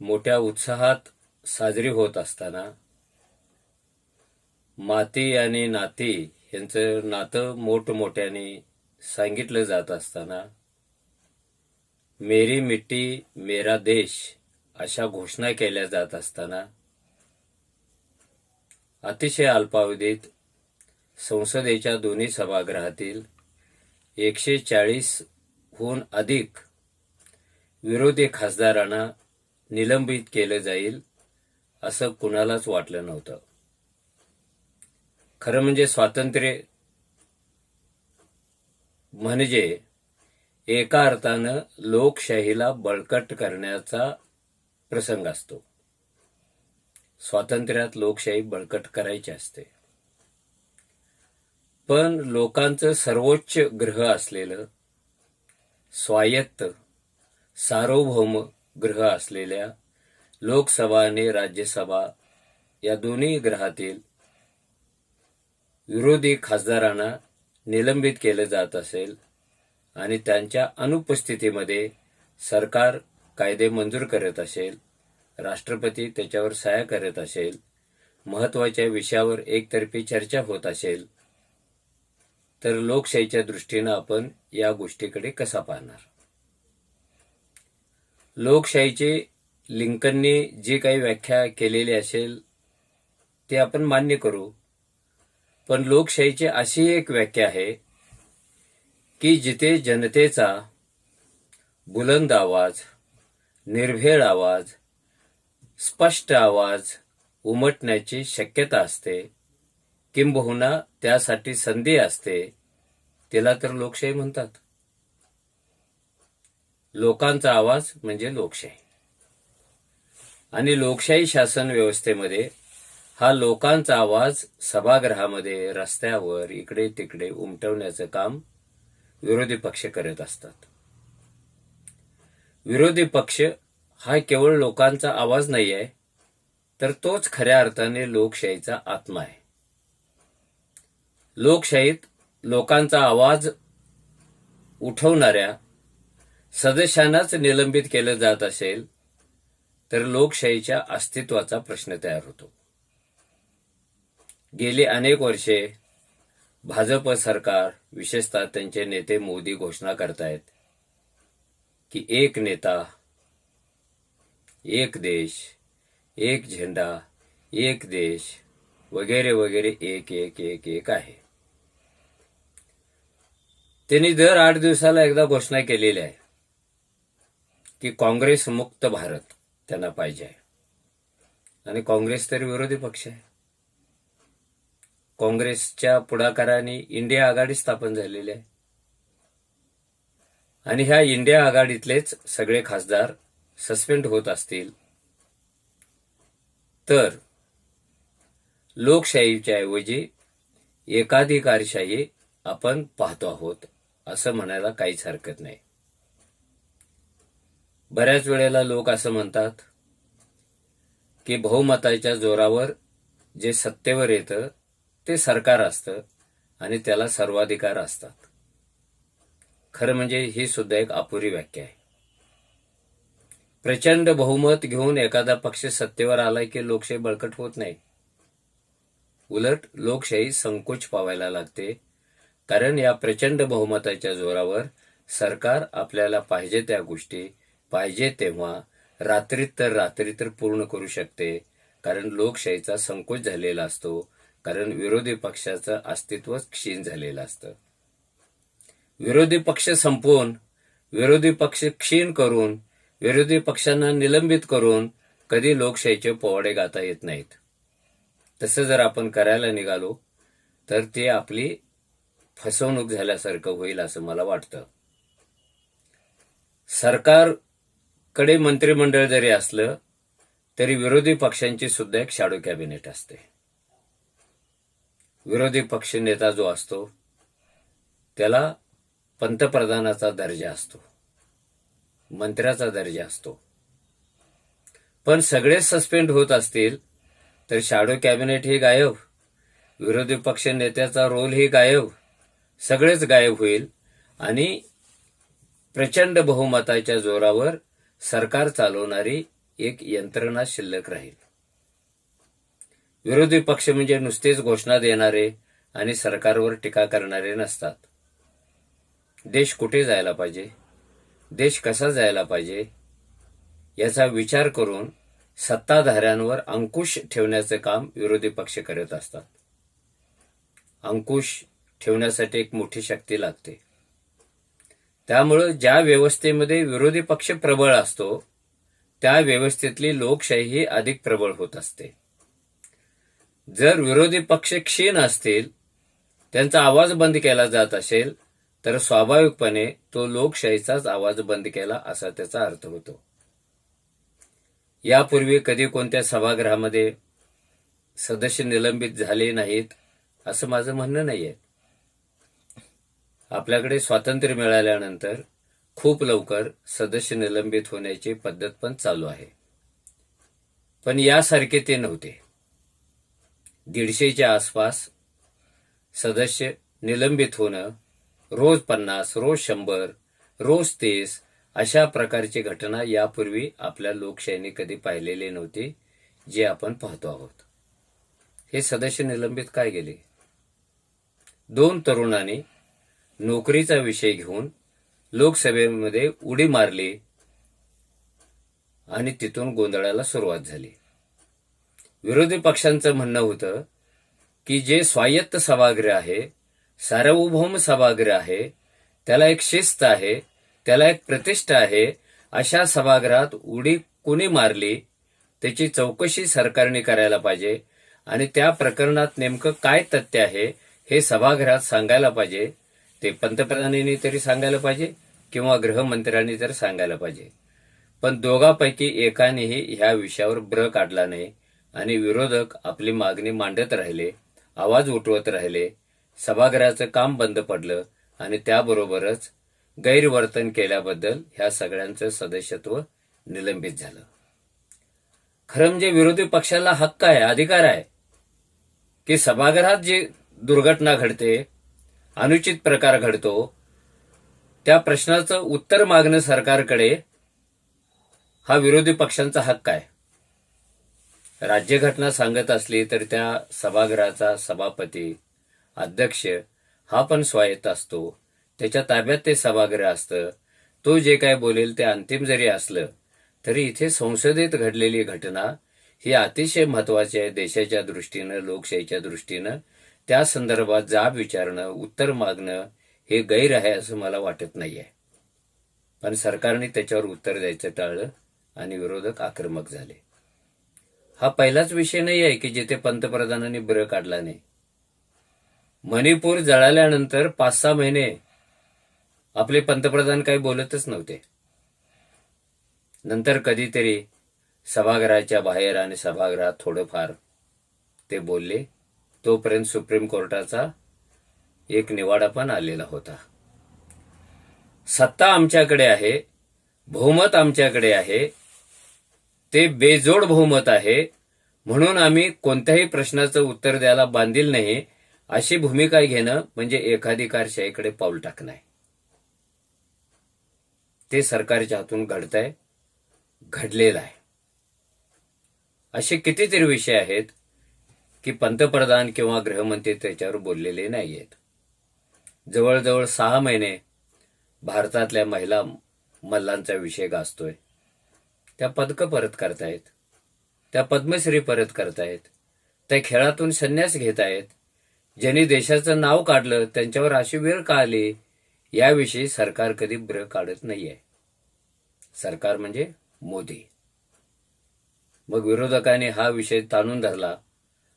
मोठ्या उत्साहात साजरी होत असताना माती आणि नाती यांचं नातं मोठमोठ्याने सांगितलं जात असताना मेरी मिट्टी मेरा देश अशा घोषणा केल्या जात असताना अतिशय अल्पावधीत संसदेच्या दोन्ही सभागृहातील एकशे चाळीसहून अधिक विरोधी खासदारांना निलंबित केलं जाईल असं कुणालाच वाटलं नव्हतं. खरं म्हणजे स्वातंत्र्य म्हणजे एका अर्थानं लोकशाहीला बळकट करण्याचा प्रसंग असतो. स्वातंत्र्यात लोकशाही बळकट करायची असते. पण लोकांचं सर्वोच्च ग्रह असलेलं स्वायत्त सार्वभौम ग्रह असलेल्या लोकसभा आणि राज्यसभा या दोन्ही ग्रहातील विरोधी खासदारांना निलंबित केलं जात असेल आणि त्यांच्या अनुपस्थितीमध्ये सरकार कायदे मंजूर करत असेल राष्ट्रपती त्याच्यावर सह्या करत असेल महत्त्वाच्या विषयावर एकतर्फी चर्चा होत असेल तर लोकशाहीच्या दृष्टीनं आपण या गोष्टीकडे कसा पाहणार? लोकशाहीचे लिंकननी जी काही व्याख्या केलेली असेल ते आपण मान्य करू. पण लोकशाहीची अशी एक व्याख्या आहे की जिथे जनतेचा बुलंद आवाज निर्भेळ आवाज स्पष्ट आवाज उमटण्याची शक्यता असते किंबहुना त्यासाठी संधी असते तिला तर लोकशाही म्हणतात. लोकांचा आवाज म्हणजे लोकशाही. आणि लोकशाही शासन व्यवस्थेमध्ये हा लोकांचा आवाज सभागृहामध्ये रस्त्यावर इकडे तिकडे उमटवण्याचं काम विरोधी पक्ष करत असतात. विरोधी पक्ष हा केवळ लोकांचा आवाज नाही आहे तर तोच खऱ्या अर्थाने लोकशाहीचा आत्मा आहे. लोकशाहीत लोकांचा आवाज उठवणाऱ्या सदस्यांनाच निलंबित केलं जात असेल तर लोकशाहीच्या अस्तित्वाचा प्रश्न तयार होतो. गेली अनेक वर्षे भाजप सरकार विशेषतः त्यांचे नेते मोदी घोषणा करतायत की एक नेता एक देश एक झेंडा एक देश वगैरे वगैरे एक एक एक एक आहे. त्यांनी दर आठ दिवसाला एकदा घोषणा केलेली आहे. की काँग्रेस मुक्त भारत त्यांना पाहिजे आहे. आणि काँग्रेस तर विरोधी पक्ष आहे. काँग्रेसच्या पुढाकाराने इंडिया आघाडी स्थापन झालेली आहे. आणि ह्या इंडिया आघाडीतलेच सगळे खासदार सस्पेंड होत असतील. तर लोकशाहीच्या ऐवजी एकाधिकारशाही आपण पाहतो आहोत असं म्हणायला काहीच हरकत नाही. बऱ्याच वेळेला लोक असं म्हणतात की बहुमताच्या जोरावर जे सत्तेवर येतं ते सरकार असतं आणि त्याला सर्वाधिकार असतात. खरं म्हणजे ही सुद्धा एक अपुरी व्याख्या आहे. प्रचंड बहुमत घेऊन एखादा पक्ष सत्तेवर आलाय की लोकशाही बळकट होत नाही. उलट लोकशाही संकोच पावायला लागते कारण या प्रचंड बहुमताच्या जोरावर सरकार आपल्याला पाहिजे त्या गोष्टी पाहिजे तेव्हा रात्रीत तर रात्री तर पूर्ण करू शकते. कारण लोकशाहीचा संकोच झालेला असतो. कारण विरोधी पक्षाचं अस्तित्व क्षीण झालेलं असतं. विरोधी पक्ष संपवून विरोधी पक्ष क्षीण करून विरोधी पक्षांना निलंबित करून कधी लोकशाहीचे पोवाडे गाता येत नाहीत. तसं जर आपण करायला निघालो तर ते आपली फसवणूक झाल्यासारखं होईल असं मला वाटतं. सरकार कडे मंत्रिमंडळ जरी असलं तरी विरोधी पक्षांची सुद्धा एक शॅडो कॅबिनेट असते. विरोधी पक्ष नेता जो असतो त्याला पंतप्रधानाचा दर्जा असतो मंत्र्याचा दर्जा असतो. पण सगळेच सस्पेंड होत असतील तर शॅडो कॅबिनेट ही गायब. विरोधी पक्ष नेत्याचा रोल ही गायब. सगळेच गायब होईल आणि प्रचंड बहुमताच्या जोरावर सरकार चालवणारी एक यंत्रणा शिल्लक राहील. विरोधी पक्ष म्हणजे नुसतेच घोषणा देणारे आणि सरकारवर टीका करणारे नसतात. देश कुठे जायला पाहिजे? देश कसा जायला पाहिजे? याचा विचार करून सत्ताधाऱ्यांवर अंकुश ठेवण्याचे काम विरोधी पक्ष करत असतात. अंकुश ठेवण्यासाठी एक मोठी शक्ती लागते. त्यामुळं ज्या व्यवस्थेमध्ये विरोधी पक्ष प्रबळ असतो त्या व्यवस्थेतली लोकशाही अधिक प्रबळ होत असते. जर विरोधी पक्ष क्षीण असतील त्यांचा आवाज बंद केला जात असेल तर स्वाभाविकपणे तो लोकशाहीचाच आवाज बंद केला असा त्याचा अर्थ होतो. यापूर्वी कधी कोणत्या सभागृहामध्ये सदस्य निलंबित झाले नाहीत असं माझं म्हणणं नाहीये. आपल्याकडे स्वातंत्र्य मिळाल्यानंतर खूप लवकर सदस्य निलंबित होण्याची पद्धत पण चालू आहे. पण यासारखे ते नव्हते. दीडशेच्या आसपास सदस्य निलंबित होणं रोज पन्नास रोज शंभर रोज तीस अशा प्रकारची घटना यापूर्वी आपल्या लोकशाहीने कधी पाहिलेली नव्हती जे आपण पाहतो आहोत. हे सदस्य निलंबित काय गेले दोन तरुणांनी नोकरीचा विषय घेऊन लोकसभेमध्ये उडी मारली आणि तिथून गोंधळाला सुरुवात झाली. विरोधी पक्षांचं म्हणणं होतं की जे स्वायत्त सभागृह आहे सार्वभौम सभागृह आहे त्याला एक शिस्त आहे त्याला एक प्रतिष्ठा आहे अशा सभागृहात उडी कुणी मारली त्याची चौकशी सरकारने करायला पाहिजे आणि त्या प्रकरणात नेमकं काय तथ्य आहे हे सभागृहात सांगायला पाहिजे ते पंतप्रधानांनी तरी सांगायला पाहिजे किंवा गृहमंत्र्यांनी तर सांगायला पाहिजे. पण दोघांपैकी एकानेही ह्या विषयावर ब्र काढला नाही आणि विरोधक आपली मागणी मांडत राहिले आवाज उठवत राहिले सभागृहाचं काम बंद पडलं आणि त्याबरोबरच गैरवर्तन केल्याबद्दल ह्या सगळ्यांचं सदस्यत्व निलंबित झालं. खरं म्हणजे विरोधी पक्षाला हक्क आहे अधिकार आहे. की सभागृहात जी दुर्घटना घडते अनुचित प्रकार घडतो त्या प्रश्नाचं उत्तर मागणं सरकारकडे हा विरोधी पक्षांचा हक्क आहे. राज्यघटना सांगत असली तर त्या सभागृहाचा सभापती अध्यक्ष हा पण स्वायत्त असतो. त्याच्या ताब्यात ते सभागृह असतं. तो जे काय बोलेल ते अंतिम जरी असलं तरी इथे संसदेत घडलेली घटना ही अतिशय महत्वाची आहे देशाच्या दृष्टीनं लोकशाहीच्या दृष्टीनं. त्या संदर्भात जाब विचारणं उत्तर मागणं हे गैर आहे असं मला वाटत नाहीये. पण सरकारने त्याच्यावर उत्तर द्यायचं टाळलं आणि विरोधक आक्रमक झाले. हा पहिलाच विषय नाही आहे की जिथे पंतप्रधानांनी ब्र काढला नाही. मणिपूर जळाल्यानंतर पाच सहा महिने आपले पंतप्रधान काही बोलतच नव्हते. नंतर कधीतरी सभागृहाच्या बाहेर आणि सभागृहात थोडंफार ते बोलले. तोपर्यंत सुप्रीम कोर्टाचा एक निवाडा पण आलेला होता. सत्ता आमच्याकडे आहे बहुमत आमच्याकडे आहे ते बेजोड बहुमत आहे म्हणून आम्ही कोणत्याही प्रश्नाचं उत्तर द्यायला बांधील नाही अशी भूमिका घेणं म्हणजे एकाधिकारशाहीकडे पाऊल टाकणं आहे. ते सरकारच्या हातून घडतंय घडलेलं आहे. असे कितीतरी विषय आहेत की पंतप्रधान किंवा गृहमंत्री त्याच्यावर बोललेले नाहीयेत. जवळजवळ सहा महिने भारतातल्या महिला मल्लांचा विषय गाजतोय. त्या पदकं परत करतायत. त्या पद्मश्री परत करतायत. त्या खेळातून संन्यास घेत आहेत ज्यांनी देशाचं नाव काढलं त्यांच्यावर अशी वेळ का आली? याविषयी सरकार कधी ब्र काढत नाहीये. सरकार म्हणजे मोदी. मग विरोधकांनी हा विषय ताणून धरला.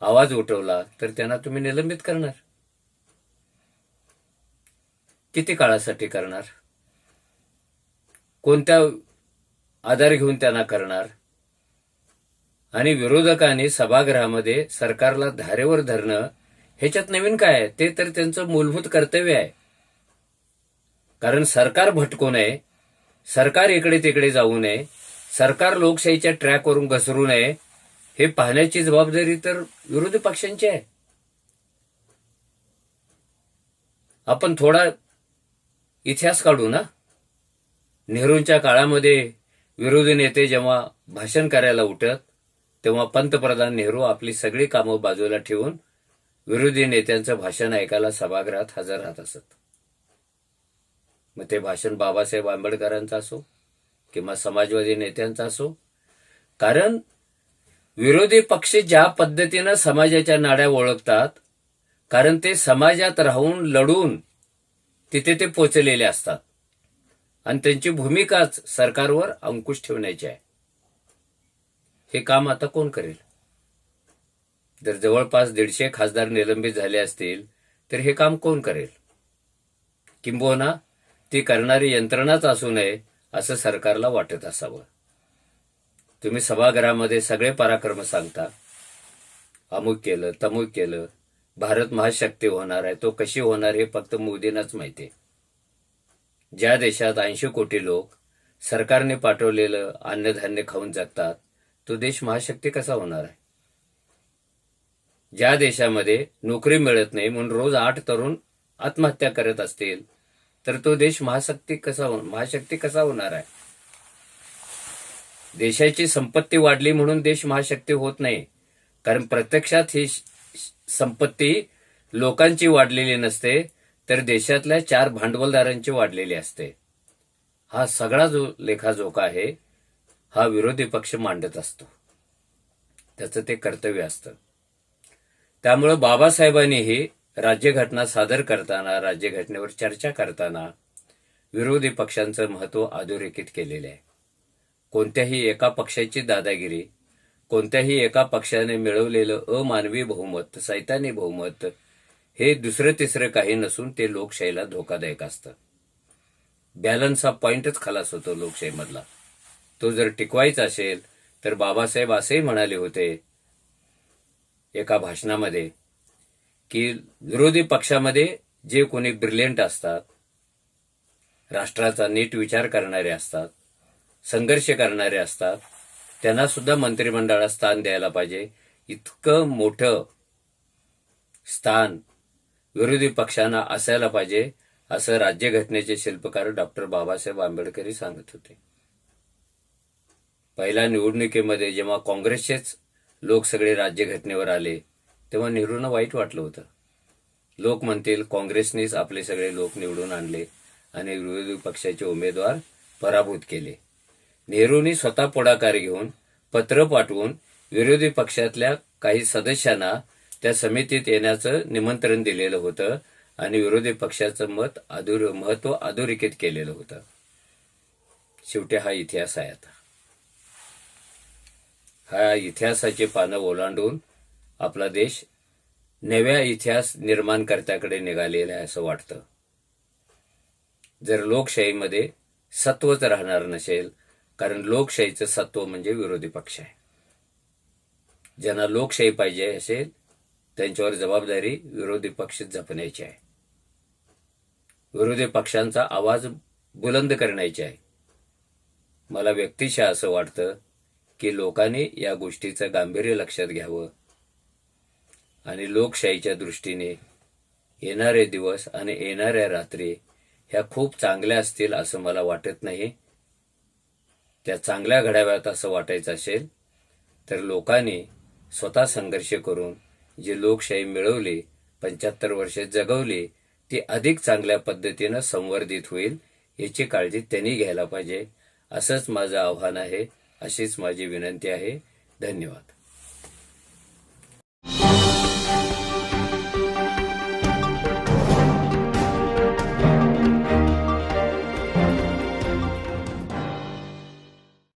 आवाज उठवला तर त्यांना तुम्ही निलंबित करणार? किती काळासाठी करणार? कोणत्या आधार घेऊन त्यांना करणार? आणि विरोधकांनी सभागृहामध्ये सरकारला धारेवर धरणं ह्याच्यात नवीन काय आहे? ते तर त्यांचं मूलभूत कर्तव्य आहे. कारण सरकार भटकू नये सरकार इकडे तिकडे जाऊ नये सरकार लोकशाहीच्या ट्रॅकवरून घसरू नये हे पाहण्याची जबाबदारी तर विरोधी पक्षांची आहे. आपण थोडा इतिहास काढू ना. नेहरूंच्या काळामध्ये विरोधी नेते जेव्हा भाषण करायला उठत तेव्हा पंतप्रधान नेहरू आपली सगळी कामं बाजूला ठेवून विरोधी नेत्यांचं भाषण ऐकायला सभागृहात हजर राहत असत. मग ते भाषण बाबासाहेब आंबेडकरांचं असो किंवा समाजवादी नेत्यांचा असो. कारण विरोधी पक्ष ज्या पद्धतीनं समाजाच्या नाड्या ओळखतात कारण ते समाजात राहून लढून तिथे ते पोचलेले असतात. आणि त्यांची भूमिकाच सरकारवर अंकुश ठेवण्याची आहे. हे काम आता कोण करेल? जर जवळपास दीडशे खासदार निलंबित झाले असतील तर हे काम कोण करेल? किंबहुना ती करणारी यंत्रणाच असू नये असं सरकारला वाटत असावं. तुम्ही सभागृहामध्ये सगळे पराक्रम सांगता. अमुक केलं तमुक केलं. भारत महाशक्ती होणार आहे. तो कशी होणार हे फक्त मोदींनाच माहिती आहे. ज्या देशात ऐंशी कोटी लोक सरकारने पाठवलेलं अन्नधान्य खाऊन जगतात तो देश महाशक्ती कसा होणार आहे? ज्या देशामध्ये नोकरी मिळत नाही म्हणून रोज आठ तरुण आत्महत्या करत असतील तर तो देश महाशक्ती कसा हो-, महाशक्ती कसा होणार आहे? देशाची संपत्ती वाढली म्हणून देश महाशक्ती होत नाही. कारण प्रत्यक्षात ही संपत्ती लोकांची वाढलेली नसते तर देशातल्या चार भांडवलदारांची वाढलेली असते. हा सगळा जो लेखाजोखा आहे हा विरोधी पक्ष मांडत असतो. त्याचं ते कर्तव्य असतं. त्यामुळे बाबासाहेबांनीही राज्यघटना सादर करताना राज्यघटनेवर चर्चा करताना विरोधी पक्षांचं महत्त्व अधोरेखित केलेलं आहे. कोणत्याही एका पक्षाची दादागिरी कोणत्याही एका पक्षाने मिळवलेलं अमानवी बहुमत सैतानी बहुमत हे दुसरं तिसरं काही नसून ते लोकशाहीला धोकादायक असतं. बॅलन्स हा पॉइंटच खलास होतो लोकशाहीमधला. तो जर टिकवायचा असेल तर बाबासाहेब असेही म्हणाले होते एका भाषणामध्ये की विरोधी पक्षामध्ये जे कोणी ब्रिलियंट असतात राष्ट्राचा नीट विचार करणारे असतात संघर्ष करणारे असतात त्यांना सुद्धा मंत्रिमंडळात स्थान द्यायला पाहिजे. इतकं मोठं स्थान विरोधी पक्षांना असायला पाहिजे असं राज्यघटनेचे शिल्पकार डॉक्टर बाबासाहेब आंबेडकरही सांगत होते. पहिल्या निवडणुकीमध्ये जेव्हा काँग्रेसचेच लोक सगळे राज्यघटनेवर आले तेव्हा नेहरूंना वाईट वाटलं होतं. लोक म्हणतील काँग्रेसनेच आपले सगळे लोक निवडून आणले आणि विरोधी पक्षाचे उमेदवार पराभूत केले. नेहरूंनी स्वतः पुढाकार घेऊन पत्र पाठवून विरोधी पक्षातल्या काही सदस्यांना त्या समितीत येण्याचं निमंत्रण दिलेलं होतं आणि विरोधी पक्षाचं मत अधुर महत्त्व अधोरेखित केलेलं होतं. शेवटी हा इतिहास आहे आता. हा इतिहासाची पानं ओलांडून आपला देश नव्या इतिहास निर्माणकर्त्याकडे निघालेला आहे असं वाटतं. जर लोकशाहीमध्ये सत्वच राहणार नसेल कारण लोकशाहीचं सत्व म्हणजे विरोधी पक्ष आहे. ज्यांना लोकशाही पाहिजे असेल त्यांच्यावर जबाबदारी विरोधी पक्ष जपण्याची आहे. विरोधी पक्षांचा आवाज बुलंद करण्याची आहे. मला व्यक्तिशः असं वाटतं की लोकांनी या गोष्टीचं गांभीर्य लक्षात घ्यावं आणि लोकशाहीच्या दृष्टीने येणारे दिवस आणि येणाऱ्या रात्री ह्या खूप चांगल्या असतील असं मला वाटत नाही. त्या चांगल्या घडाव्यात असं वाटायचं असेल तर लोकांनी स्वतः संघर्ष करून जी लोकशाही मिळवली पंच्याहत्तर वर्षे जगवली ती अधिक चांगल्या पद्धतीनं संवर्धित होईल याची काळजी त्यांनी घ्यायला पाहिजे. असंच माझं आव्हान आहे अशीच माझी विनंती आहे. धन्यवाद.